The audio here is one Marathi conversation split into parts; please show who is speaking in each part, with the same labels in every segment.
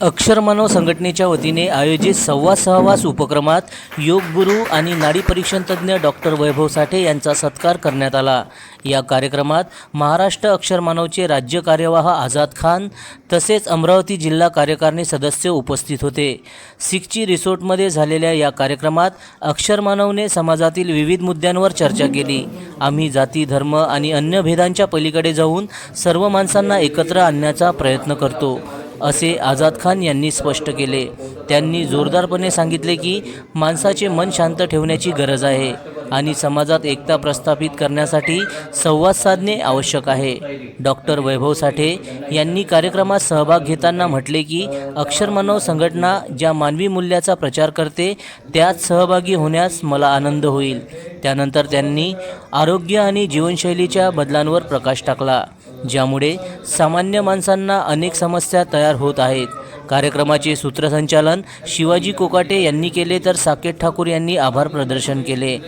Speaker 1: अक्षरमानव संघटनेच्या वतीने आयोजित सव्वा सहवास उपक्रमात योगगुरू आणि नाडी परीक्षण तज्ज्ञ डॉक्टर वैभव साठे यांचा सत्कार करण्यात आला. या कार्यक्रमात महाराष्ट्र अक्षरमानवचे राज्य कार्यवाह आझाद खान तसेच अमरावती जिल्हा कार्यकारिणी सदस्य उपस्थित होते. सिक्ची रिसोर्टमध्ये झालेल्या या कार्यक्रमात अक्षरमानवने समाजातील विविध मुद्द्यांवर चर्चा केली. आम्ही जाती धर्म आणि अन्य भेदांच्या पलीकडे जाऊन सर्व माणसांना एकत्र आणण्याचा प्रयत्न करतो. असे आझाद खान यांनी स्पष्ट केले. त्यांनी जोरदारपणे सांगितले की माणसाचे मन शांत ठेवण्याची गरज आहे आणि समाजात एकता प्रस्थापित करण्यासाठी संवाद साधणे आवश्यक आहे. डॉक्टर वैभव साठे यांनी कार्यक्रमात सहभाग घेताना म्हटले की अक्षरमानव संघटना ज्या मानवी मूल्याचा प्रचार करते त्यात सहभागी होण्यास मला आनंद होईल. त्यानंतर त्यांनी आरोग्य आणि जीवनशैलीच्या बदलांवर प्रकाश टाकला. ज्यामुळे सामान्य माणसांना अनेक समस्या तयार होत आहेत. कार्यक्रमाचे सूत्रसंचालन शिवाजी कोकाटे यांनी केले तर साकेत ठाकूर यांनी आभार प्रदर्शन केले.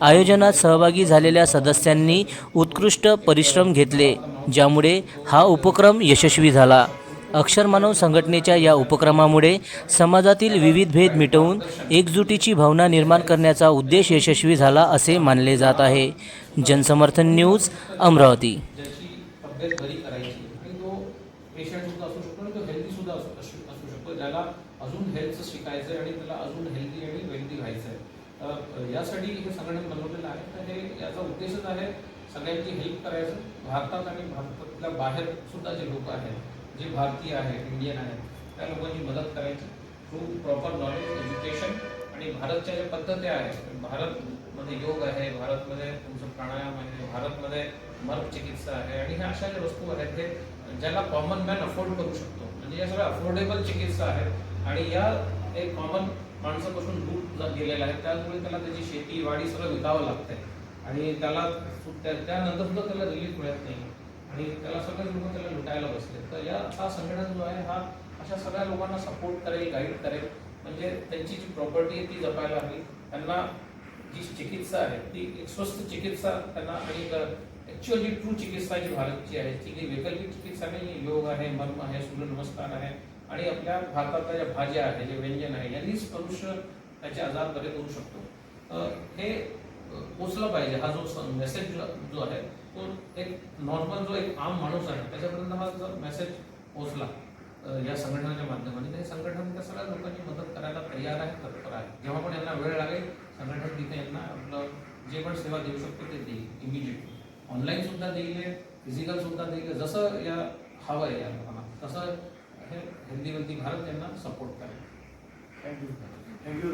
Speaker 1: आयोजनात सहभागी झालेल्या सदस्यांनी उत्कृष्ट परिश्रम घेतले ज्यामुळे हा उपक्रम यशस्वी झाला. अक्षरमानव संघटनेच्या या उपक्रमामुळे समाजातील विविध भेद मिटवून एकजुटीची भावना निर्माण करण्याचा उद्देश यशस्वी झाला असे मानले जात आहे. जनसमर्थन न्यूज अमरावती.
Speaker 2: तब्येत बरी करायची. आणि तो पेशंट सुद्धा असू शकतो आणि तो हेल्दी सुद्धा असू असू शकतो. ज्याला अजून हेल्थचं शिकायचं आहे आणि त्याला अजून हेल्दी आणि वेल्दी व्हायचं आहे तर यासाठी हे संघटन बनवलेलं आहे. तर हे याचा उद्देशच आहे सगळ्यांची हेल्प करायचं. भारतात आणि भारतातल्या बाहेर सुद्धा जे लोक आहेत जे भारतीय आहेत इंडियन आहेत त्या लोकांची मदत करायची. थ्रू प्रॉपर नॉलेज एज्युकेशन आणि भारतच्या ज्या पद्धती आहेत भारतमध्ये योग आहे भारतमध्ये तुमचं प्राणायाम आहे भारतमध्ये मर्ग चिकित्सा आहे आणि ह्या अशा ज्या वस्तू आहेत हे ज्याला कॉमन मॅन अफोर्ड करू शकतो. म्हणजे या सगळ्या अफोर्डेबल चिकित्सा आहेत आणि या एक कॉमन माणसापासून दूर गेलेला आहे त्यामुळे त्याला त्याची शेती वाडी सगळं विकावं लागतंय. आणि त्याला त्या- त्यानंतर सुद्धा त्याला रिलीफ मिळत नाही आणि त्याला सगळे लोक त्याला लुटायला बसले तर या हा संघटन जो आहे हा अशा सगळ्या लोकांना सपोर्ट करेल गाईड करेल म्हणजे त्यांची जी प्रॉपर्टी आहे ती जपायला हवी. त्यांना जी चिकित्सा आहे ती एक स्वस्त चिकित्सा त्यांना आणि ॲक्च्युअल जी ट्रू चिकित्सा जी भारतची आहे ती जी वैकल्पिक चिकित्सा नाही योग आहे मर्म आहे सूर्यनमस्कार आहे आणि आपल्या भारतातल्या ज्या भाज्या आहे जे व्यंजन आहे यांनीच मनुष्य त्याचे आजार बरे करू शकतो. हे अं, पोचलं पाहिजे. हा जो मेसेज जो आहे तो एक नॉर्मल जो एक आम माणूस आहे त्याच्यापर्यंत हा जर मेसेज पोचला. या संघटनाच्या माध्यमाने ते म्हणजे संघटन कसं सगळ्या लोकांची मदत करायला तयार आहे तत्पर आहे जेव्हा पण यांना वेळ लागेल संघटन तिथे यांना आपलं जे पण सेवा देऊ शकतो ते देईल इमिजिएटली ऑनलाईन सुद्धा देईल फिजिकल सुद्धा देईल जसं या हवं आहे या लोकांना तसं हे हेल्दी वेल्दी भारत यांना सपोर्ट करेल.
Speaker 3: Thank you thank you